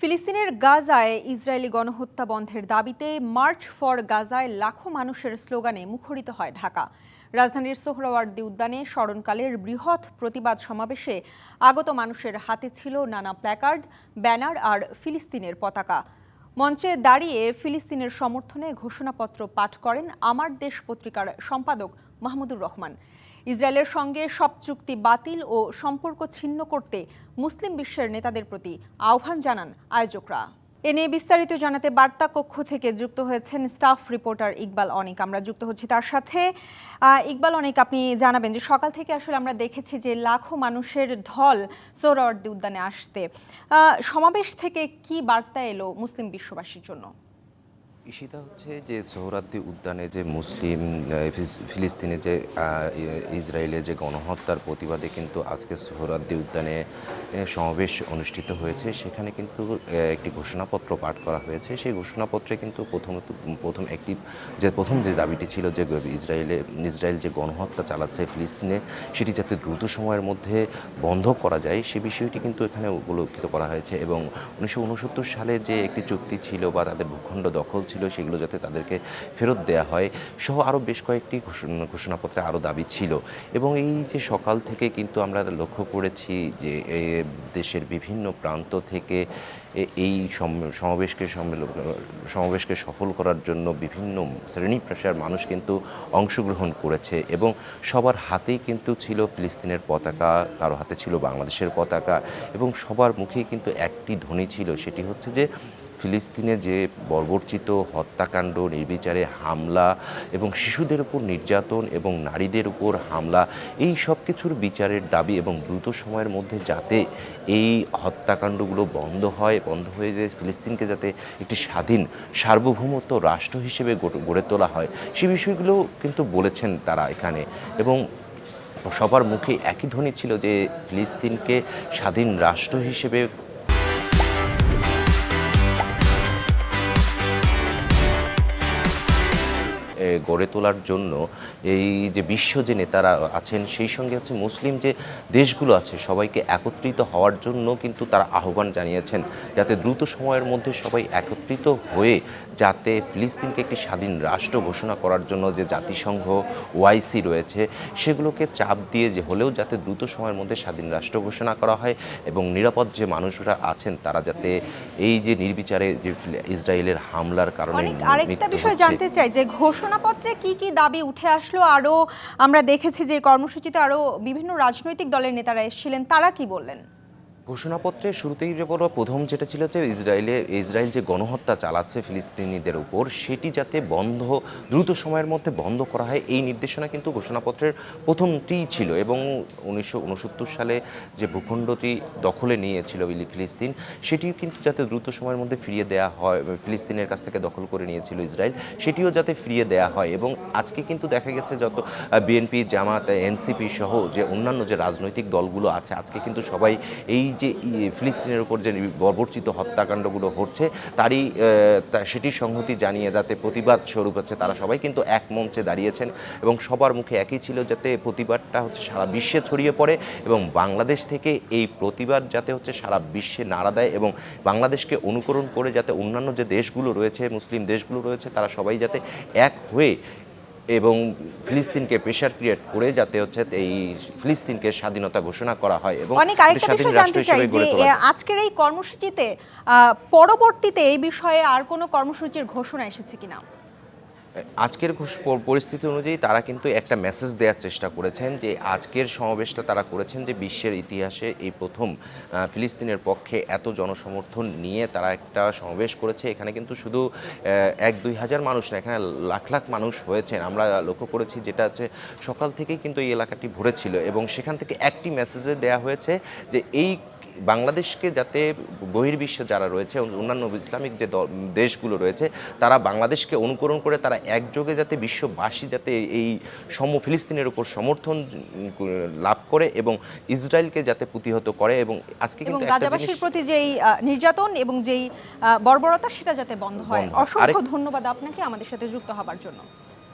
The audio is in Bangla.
ফিলিস্তিনের গাজায় ইসরায়েলি গণহত্যা বন্ধের দাবিতে মার্চ ফর গাজায় লাখো মানুষের স্লোগানে মুখরিত হয় ঢাকা। রাজধানীর সোহরাওয়ার্দী উদ্যানে স্মরণকালের বৃহৎ প্রতিবাদ সমাবেশে আগত মানুষের হাতে ছিল নানা প্ল্যাকার্ড, ব্যানার আর ফিলিস্তিনের পতাকা। মঞ্চে দাঁড়িয়ে ফিলিস্তিনের সমর্থনে ঘোষণাপত্র পাঠ করেন আমার দেশ পত্রিকার সম্পাদক মাহমুদুর রহমান। ইসরায়েলের সঙ্গে সব চুক্তি বাতিল ও সম্পর্ক ছিন্ন করতে মুসলিম বিশ্বের নেতাদের প্রতি আহ্বান জানান আয়োজকরা। এ নিয়ে বিস্তারিত জানাতে বার্তা কক্ষ থেকে যুক্ত হয়েছেন স্টাফ রিপোর্টার ইকবাল অনেক। আমরা যুক্ত হচ্ছি তার সাথে। ইকবাল অনেক, আপনি জানাবেন যে সকাল থেকে আসলে আমরা দেখেছি যে লাখো মানুষের ঢল সোহরাওয়ার্দী উদ্যানে আসতে। সমাবেশ থেকে কি বার্তা এলো মুসলিম বিশ্ববাসীর জন্য? ইশিতা হচ্ছে যে সোহরাদ্দি উদ্যানে যে মুসলিম ফিলিস্তিনে যে ইসরায়েলের যে গণহত্যার প্রতিবাদে কিন্তু আজকে সোহরাদ্দি উদ্যানে সমাবেশ অনুষ্ঠিত হয়েছে। সেখানে কিন্তু একটি ঘোষণাপত্র পাঠ করা হয়েছে। সেই ঘোষণাপত্রে কিন্তু প্রথমত, প্রথম একটি, যে প্রথম যে দাবিটি ছিল যে ইসরায়েলে, ইসরায়েল যে গণহত্যা চালাচ্ছে ফিলিস্তিনে, সেটি যাতে দ্রুত সময়ের মধ্যে বন্ধ করা যায়, সে বিষয়টি কিন্তু এখানে উপলক্ষিত করা হয়েছে। এবং উনিশশো উনসত্তর সালে যে একটি চুক্তি ছিল বা তাদের ভূখণ্ড দখল ছিল সেগুলো যাতে তাদেরকে ফেরত দেওয়া হয় সহ আরও বেশ কয়েকটি ঘোষণা, ঘোষণাপত্রে আরও দাবি ছিল। এবং এই যে সকাল থেকে কিন্তু আমরা লক্ষ্য করেছি যে দেশের বিভিন্ন প্রান্ত থেকে এই সমাবেশকে সমাবেশকে সফল করার জন্য বিভিন্ন শ্রেণি পেশার মানুষ কিন্তু অংশগ্রহণ করেছে এবং সবার হাতেই কিন্তু ছিল ফিলিস্তিনের পতাকা, কারও হাতে ছিল বাংলাদেশের পতাকা এবং সবার মুখেই কিন্তু একটি ধ্বনি ছিল। সেটি হচ্ছে যে ফিলিস্তিনে যে বর্বরচিত হত্যাকাণ্ড, নির্বিচারে হামলা এবং শিশুদের উপর নির্যাতন এবং নারীদের উপর হামলা, এই সব কিছুর বিচারের দাবি এবং দ্রুত সময়ের মধ্যে যাতে এই হত্যাকাণ্ডগুলো বন্ধ হয়, বন্ধ হয়ে যে ফিলিস্তিনকে যাতে একটি স্বাধীন, সার্বভৌমত্ব রাষ্ট্র হিসেবে গড়ে তোলা হয়, সে বিষয়গুলো কিন্তু বলেছেন তারা এখানে এবং সবার মুখে একই ধ্বনি ছিল যে ফিলিস্তিনকে স্বাধীন রাষ্ট্র হিসেবে গড়ে তোলার জন্য এই যে বিশ্ব যে নেতারা আছেন সেই সঙ্গে হচ্ছে মুসলিম যে দেশগুলো আছে সবাইকে একত্রিত হওয়ার জন্য কিন্তু তারা আহ্বান জানিয়েছেন যাতে দ্রুত সময়ের মধ্যে সবাই একত্রিত হয়ে যাতে ফিলিস্তিনকে একটি স্বাধীন রাষ্ট্র ঘোষণা করার জন্য যে জাতিসংঘ ওয়াইসি রয়েছে সেগুলোকে চাপ দিয়ে যে হলেও যাতে দ্রুত সময়ের মধ্যে স্বাধীন রাষ্ট্র ঘোষণা করা হয় এবং নিরাপদ যে মানুষরা আছেন তারা যাতে এই যে নির্বিচারে যে ইসরায়েলের হামলার কারণে আরেকটা বিষয় জানতে চাই যে ঘোষণাপত্রে কি কি দাবি উঠে আসলো? আরও আমরা দেখেছি যে কর্মসূচিতে আরও বিভিন্ন রাজনৈতিক দলের নেতারা এসেছিলেন। তারা কি বললেন? ঘোষণাপত্রে শুরুতেই প্রথম যেটা ছিল যে ইসরায়েলে, ইসরায়েল যে গণহত্যা চালাচ্ছে ফিলিস্তিনিদের উপর, সেটি যাতে বন্ধ, দ্রুত সময়ের মধ্যে বন্ধ করা হয়, এই নির্দেশনা কিন্তু ঘোষণাপত্রের প্রথমটিই ছিল এবং উনিশশো উনসত্তর সালে যে ভূখণ্ডটি দখলে নিয়েছিল ফিলিস্তিন, সেটিও কিন্তু যাতে দ্রুত সময়ের মধ্যে ফিরিয়ে দেওয়া হয়, ফিলিস্তিনের কাছ থেকে দখল করে নিয়েছিল ইসরায়েল, সেটিও যাতে ফিরিয়ে দেওয়া হয় এবং আজকে কিন্তু দেখা গেছে যত বিএনপি, জামাত, এনসিপি সহ যে অন্যান্য যে রাজনৈতিক দলগুলো আছে, আজকে কিন্তু সবাই এই যে ফিলিস্তিনের উপর যে বর্বরচিত হত্যাকাণ্ডগুলো হচ্ছে তারই সেটির সংহতি জানিয়ে যাতে প্রতিবাদ স্বরূপ হচ্ছে, তারা সবাই কিন্তু এক মঞ্চে দাঁড়িয়েছেন এবং সবার মুখে একই ছিল যাতে প্রতিবাদটা হচ্ছে সারা বিশ্বে ছড়িয়ে পড়ে এবং বাংলাদেশ থেকে এই প্রতিবাদ যাতে হচ্ছে সারা বিশ্বে নাড়া দেয় এবং বাংলাদেশকে অনুকরণ করে যাতে অন্যান্য যে দেশগুলো রয়েছে, মুসলিম দেশগুলো রয়েছে, তারা সবাই যাতে এক হয়ে এবং ফিলিস্তিনকে প্রেশার ক্রিয়েট করে যাতে হচ্ছে এই ফিলিস্তিনকে স্বাধীনতা ঘোষণা করা হয় এবং অনেক আরেকটা বিষয় জানতে চাই যে। আজকের এই কর্মসূচিতে আহ, পরবর্তীতে এই বিষয়ে আর কোনো কর্মসূচির ঘোষণা এসেছে কিনা আজকের পরিস্থিতি অনুযায়ী তারা কিন্তু একটা মেসেজ দেওয়ার চেষ্টা করেছেন যে আজকের সমাবেশটা তারা করেছেন যে বিশ্বের ইতিহাসে এই প্রথম ফিলিস্তিনের পক্ষে এত জনসমর্থন নিয়ে তারা একটা সমাবেশ করেছে। এখানে কিন্তু শুধু এক দুই হাজার মানুষ না, এখানে লাখ লাখ মানুষ হয়েছেন। আমরা লক্ষ্য করেছি যেটা হচ্ছে সকাল থেকেই কিন্তু এই এলাকাটি ভরেছিল এবং সেখান থেকে একটি মেসেজে দেয়া হয়েছে যে এই বাংলাদেশকে যাতে বহির্বিশ্ব যারা রয়েছে অন্যান্য ইসলামিক যে দেশগুলো রয়েছে তারা বাংলাদেশকে অনুকরণ করে তারা একযোগে যাতে বিশ্ববাসী যাতে এই সম ফিলিস্তিনের উপর সমর্থন লাভ করে এবং ইসরায়েলকে যাতে প্রতিহত করে এবং আজকে কিন্তু গাজাবাসীর প্রতি যেই নির্যাতন এবং যেই বর্বরতা সেটা যাতে বন্ধ হয়। অসংখ্য ধন্যবাদ আপনাকে আমাদের সাথে যুক্ত হবার জন্য।